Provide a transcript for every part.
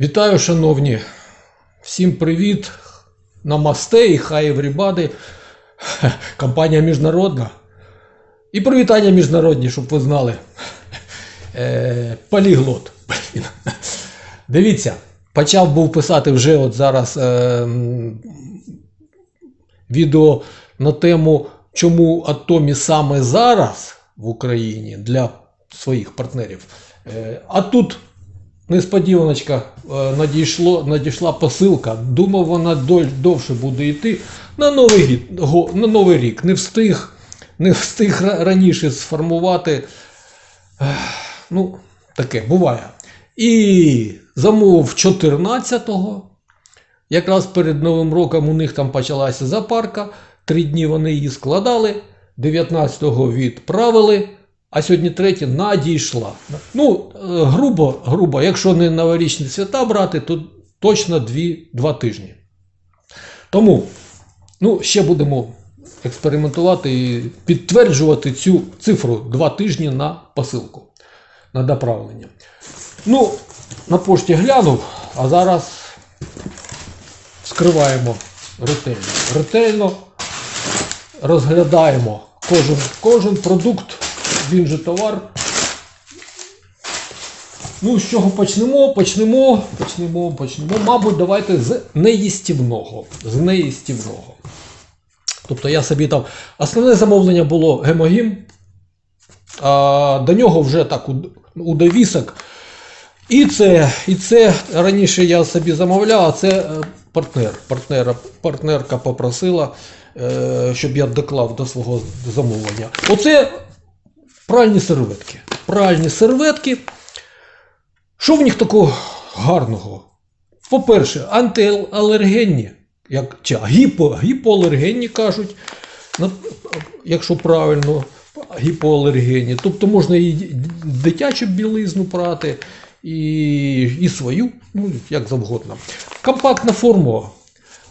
Вітаю, шановні. Всім привіт. Намасте і хай everybody. Компанія міжнародна. І привітання міжнародні, щоб ви знали. Е, Поліглот. Дивіться, почав був писати вже от зараз е, відео на тему, чому Атомі саме зараз в Україні для своїх партнерів. Е, а тут несподіваночка е, надійшло, надійшла посилка. Думав, вона довше буде йти на новий, рік, на новий рік. Не встиг, не встиг раніше сформувати. Ну, таке буває. І замовив 14-го. Якраз перед Новим роком у них там почалася запарка. Три дні вони її складали, 19-го відправили, а сьогодні третє надійшла. Ну, е, грубо, грубо, якщо не новорічні свята брати, то точно дві, два тижні. Тому ну, ще будемо експериментувати і підтверджувати цю цифру два тижні на посилку, на доправлення. Ну, на пошті глянув, а зараз вскриваємо ретельно. Ретельно розглядаємо кожен, кожен продукт, він же товар. Ну, з чого почнемо? Почнемо, почнемо, почнемо. Мабуть, давайте з неїстівного. З неїстівного. Тобто я собі там. Основне замовлення було гемогім, а до нього вже так у, у довісок. І це, і це раніше я собі замовляв, а це е, партнер. Партнера, партнерка попросила, е, щоб я доклав до свого замовлення. Оце пральні серветки. Пральні серветки. Що в них такого гарного? По-перше, антиалергенні, як чи гіпо, гіпоалергенні кажуть, якщо правильно, гіпоалергенні. Тобто можна і дитячу білизну прати, і, і свою, ну, як завгодно. Компактна формула.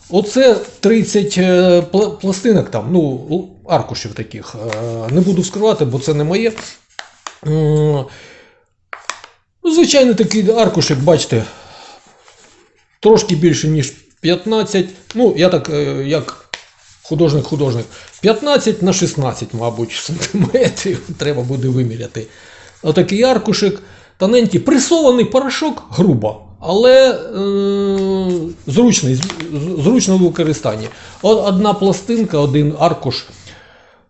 Оце 30 е, пластинок там, ну, аркушів таких. Е, Не буду вскривати, бо це не моє. М, Ну, звичайний такий аркушик, бачите, трошки більше, ніж 15. Ну, я так, е, як художник-художник, 15 на 16, мабуть, сантиметрів треба буде виміряти. Отакий аркушик, тоненький, пресований порошок грубо, але е, зручний, зручно в використанні. Одна пластинка, один аркуш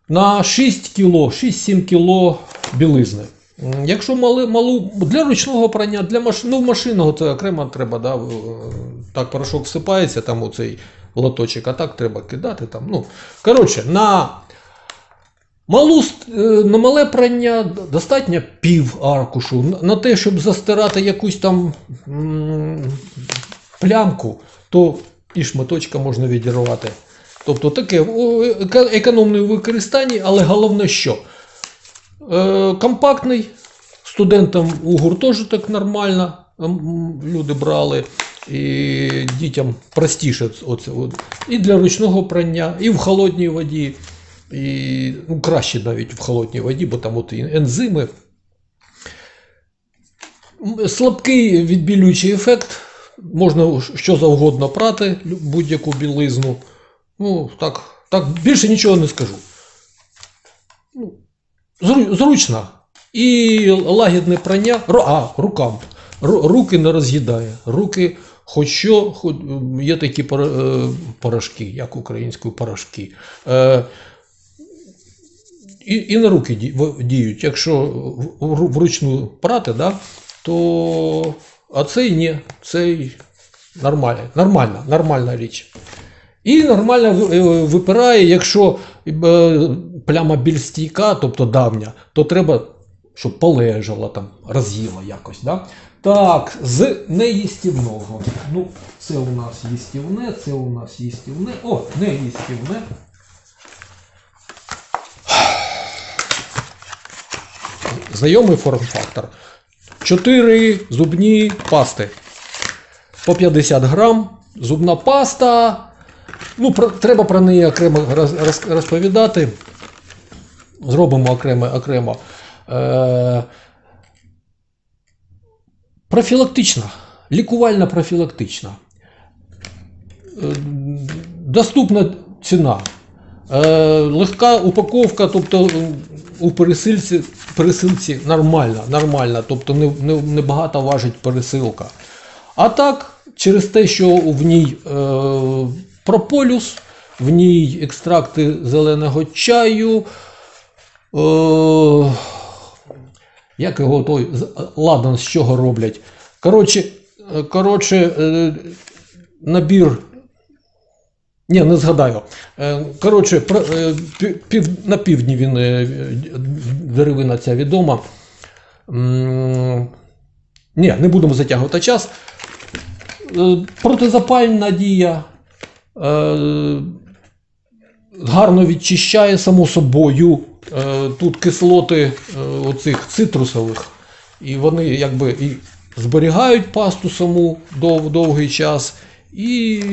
на 6 кіло, 6-7 кіло білизни. Якщо мали, малу для ручного прання, для маш, ну, машинного це окремо треба, да, так порошок всипається, там оцей лоточок, а так треба кидати. Там, ну. Коротше, на, малу, е, на мале прання достатньо пів аркушу. На- На те, щоб застирати якусь там м, плямку, то і шматочка можна відірвати. Тобто таке економне у використанні, але головне що? Е, компактний, студентам у гуртожиток нормально люди брали, і дітям простіше оце, от. і для ручного прання, і в холодній воді, і ну, краще навіть в холодній воді, бо там от і ензими. Слабкий відбілюючий ефект, можна що завгодно прати, будь-яку білизну. Ну, так, так більше нічого не скажу. Ну, зручно. І лагідне прання. А, рукам. Руки не роз'їдає. Руки, хоч що, є такі е, порошки, як українською порошки. Е, і, і на руки діють. Якщо вручну прати, да, то а цей ні, цей нормальна, нормальна, нормальна річ. І нормально е, випирає, якщо е, пляма більш стійка, тобто давня, то треба, щоб полежала там, роз'їла якось. Да? Так, з неїстівного. Ну, це у нас їстівне, це у нас їстівне. О, неїстівне. Знайомий форм-фактор. Чотири зубні пасти. По 50 грам. Зубна паста. Ну, про, треба про неї окремо роз, роз- розповідати. Зробимо окремо. окремо. Е, профілактична лікувальна профілактична. Е, Доступна ціна. Е, Легка упаковка, тобто е, у пересильці, пересилці нормальна, нормальна, тобто не, не, не багато важить пересилка. А так, через те, що в ній е, прополюс, в ній екстракти зеленого чаю. Е, як його той з- ладан з чого роблять? Коротше, е, коротше е, набір. Ні, не згадаю. Е, Коротше, е, на півдні він е, деревина ця відома. Ні, не будемо затягувати час. Е, Протизапальна дія. Е, гарно відчищає само собою. Е, Тут кислоти е, оцих цитрусових, і вони якби і зберігають пасту саму дов, довгий час, і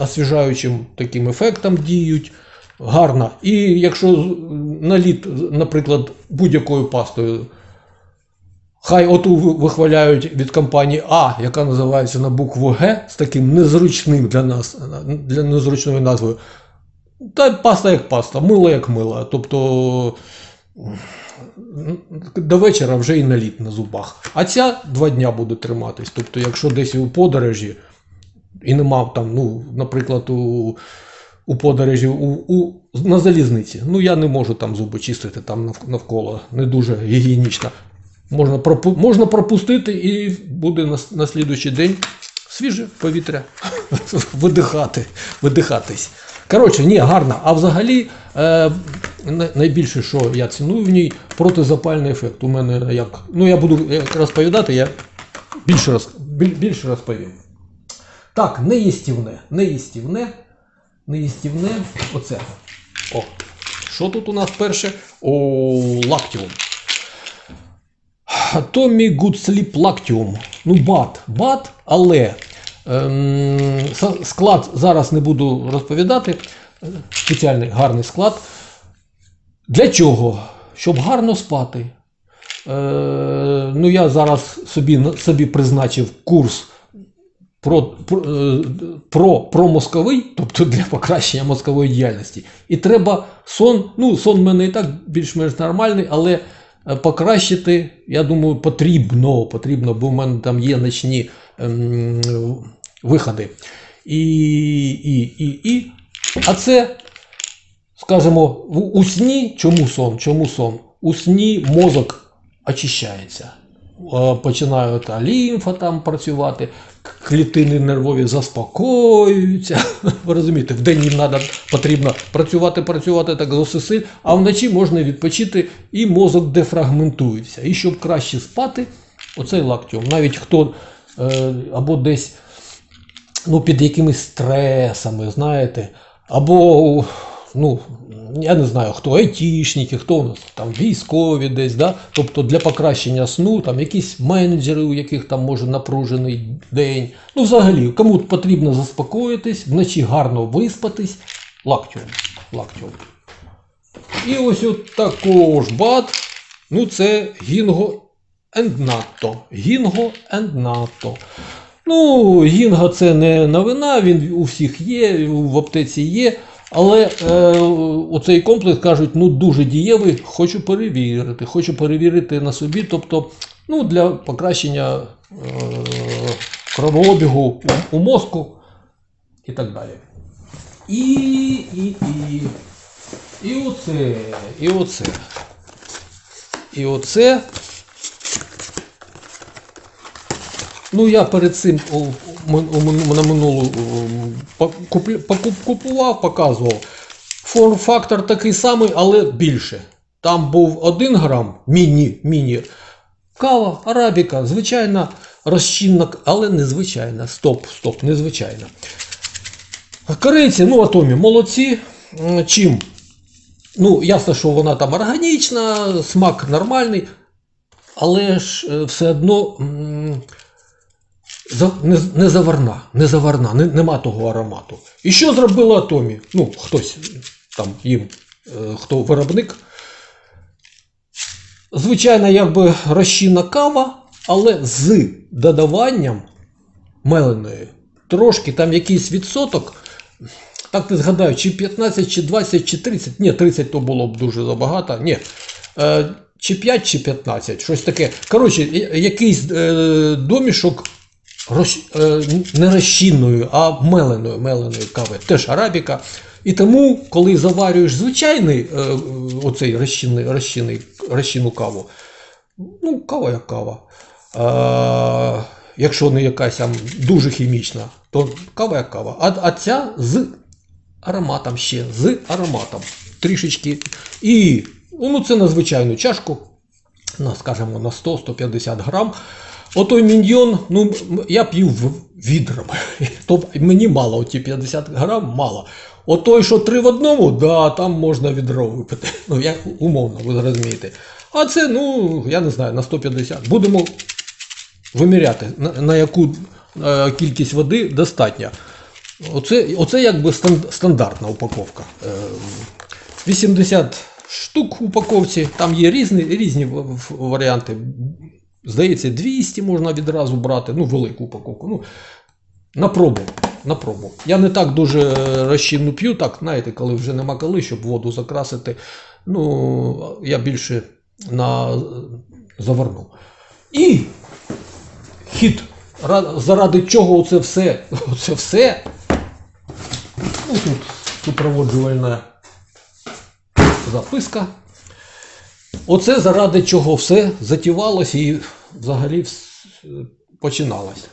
освіжаючим таким ефектом діють. Гарно. І якщо наліт, наприклад, будь-якою пастою, хай оту вихваляють від компанії А, яка називається на букву Г, з таким незручним для нас, для незручною назвою. Та паста як паста, мило як мило. Тобто до вечора вже і наліт на зубах. А ця два дня буде триматись. Тобто, якщо десь у подорожі і нема там, ну, наприклад, у, у подорожі у, у, на залізниці, ну я не можу там зуби чистити там навколо, не дуже гігієнічно. Можна, пропу- можна пропустити і буде на, на слідуючий день свіже повітря видихати, видихатись. Коротше, ні, гарно. А взагалі, е, найбільше, що я ціную в ній, протизапальний ефект. У мене як. Ну, я буду розповідати, я більше, роз, біль- більше розповім. Так, неїстівне. Неїстівне. Неїстівне. Оце. О. Що тут у нас перше? О, лактіум. Tommy Good Sleep Lactium. Ну, бат, бат, але ем, склад зараз не буду розповідати. Спеціальний гарний склад. Для чого? Щоб гарно спати. Е, ну, я зараз собі, собі призначив курс про, про, е, про, про мозковий, тобто для покращення мозкової діяльності. І треба сон. Ну, сон в мене і так більш-менш нормальний, але покращити, я думаю, потрібно, потрібно, бо в мене там є ночні ем, виходи. І, і, і, і. А це, скажімо, у сні, чому сон? Чому сон? У сні мозок очищається. Е, Починає лімфа там працювати, клітини нервові заспокоюються. Ви розумієте, в день їм надо, потрібно працювати, працювати так з сил, а вночі можна відпочити і мозок дефрагментується. І щоб краще спати, оцей лактіум. Навіть хто е, або десь ну, під якимись стресами, знаєте, або, ну, я не знаю, хто айтішники, хто у нас там військові десь, да? тобто для покращення сну, там якісь менеджери, у яких там може напружений день. Ну, взагалі, кому потрібно заспокоїтись, вночі гарно виспатись, лактіум. лактіум. І ось от також бат, ну це гінго енд НАТО. Гінго енд НАТО. Ну, гінга це не новина, він у всіх є, в аптеці є. Але е, оцей комплекс кажуть, ну дуже дієвий, хочу перевірити, хочу перевірити на собі, тобто ну, для покращення е, кровообігу у, у мозку і так далі. І, і, і, і оце, і оце. І оце. Ну, я перед цим на минулу купував, показував. Форм-фактор такий самий, але більше. Там був 1 грам міні, міні. Кава, арабіка, звичайна розчинна, але незвичайна. Стоп, стоп, незвичайна. Корейці, ну атомі, молодці. Чим? Ну, ясно, що вона там органічна, смак нормальний, але ж е, все одно не, заварна, не заварна, не, нема того аромату. І що зробила Атомі? Ну, хтось там їм, е, хто виробник. Звичайно, якби розчинна кава, але з додаванням меленої. Трошки там якийсь відсоток. Так не згадаю, чи 15, чи 20, чи 30. Ні, 30 то було б дуже забагато. Ні. Е, чи 5, чи 15, щось таке. Коротше, якийсь е, домішок роз, е, не розчинною, а меленою, меленої кави. Теж арабіка. І тому, коли заварюєш звичайний е, е, оцей розчинний, розчинний, розчинну каву, ну, кава як кава. А, якщо не якась там дуже хімічна, то кава як кава. А, а ця з ароматом ще, з ароматом. Трішечки. І ну, це на звичайну чашку, на, скажімо, на 100-150 грам. Отой міньйон, ну, я п'ю відрами. То мені мало, оті 50 грам мало. Отой, що три в одному, да, там можна відро випити. Ну, як умовно, ви зрозумієте. А це, ну, я не знаю, на 150. Будемо виміряти, на, на яку е, кількість води достатньо. Оце, оце якби стандартна упаковка. Е, 80 штук в упаковці, там є різні, різні варіанти. Здається, 200 можна відразу брати, ну, велику упаковку. Ну, на пробу. На пробу. Я не так дуже розчинну п'ю, так, знаєте, коли вже нема коли, щоб воду закрасити. Ну, я більше на заварну. І хід, заради чого це все, це все. Ну, тут супроводжувальна записка. Оце заради чого все затівалося і взагалі починалось.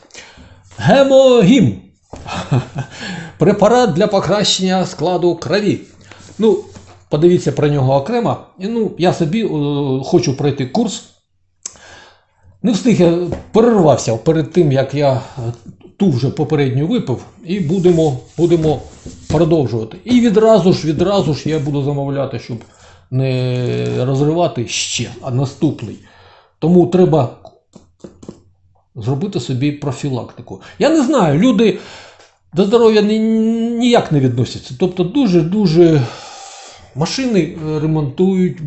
Гемогім. Препарат для покращення складу крові. Ну, подивіться про нього окремо. І, Ну, я собі е, хочу пройти курс. Не встиг я перервався перед тим, як я е, ту вже попередню випив, і будемо, будемо продовжувати. І відразу ж, відразу ж я буду замовляти, щоб не розривати ще, а наступний. Тому треба зробити собі профілактику. Я не знаю, люди до здоров'я ні- ніяк не відносяться. Тобто дуже-дуже машини ремонтують,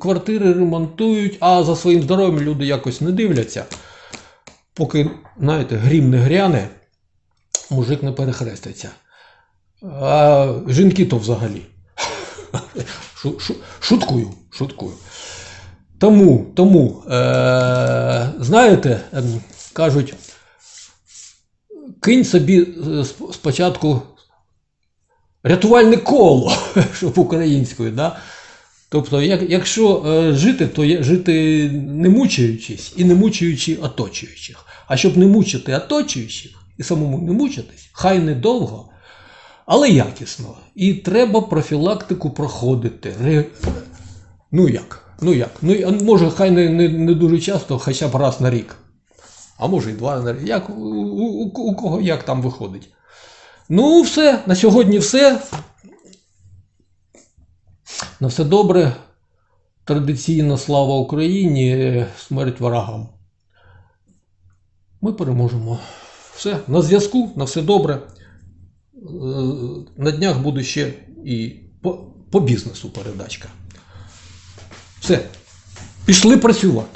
квартири ремонтують, а за своїм здоров'ям люди якось не дивляться. Поки, знаєте, грім не гряне, мужик не перехреститься. А жінки то взагалі. Шу- шу- Шуткую, шуткую. Тому, тому е, знаєте, ем, кажуть, кинь собі е, спочатку рятувальне коло, щоб українською. Да? Тобто, як, якщо е, жити, то є, жити не мучаючись і не мучаючи оточуючих. А щоб не мучити оточуючих і самому не мучитись, хай недовго, але якісно. І треба профілактику проходити. Ре- Ну як? Ну як? Ну, може, хай не, не, не дуже часто, хоча б раз на рік. А може і два на рік. Як, у, у, у, кого як там виходить? Ну, все, на сьогодні все. На все добре. Традиційна слава Україні, смерть ворогам. Ми переможемо. Все, на зв'язку, на все добре. Е, На днях буде ще і по, по бізнесу передачка. Все. Пішли працювати.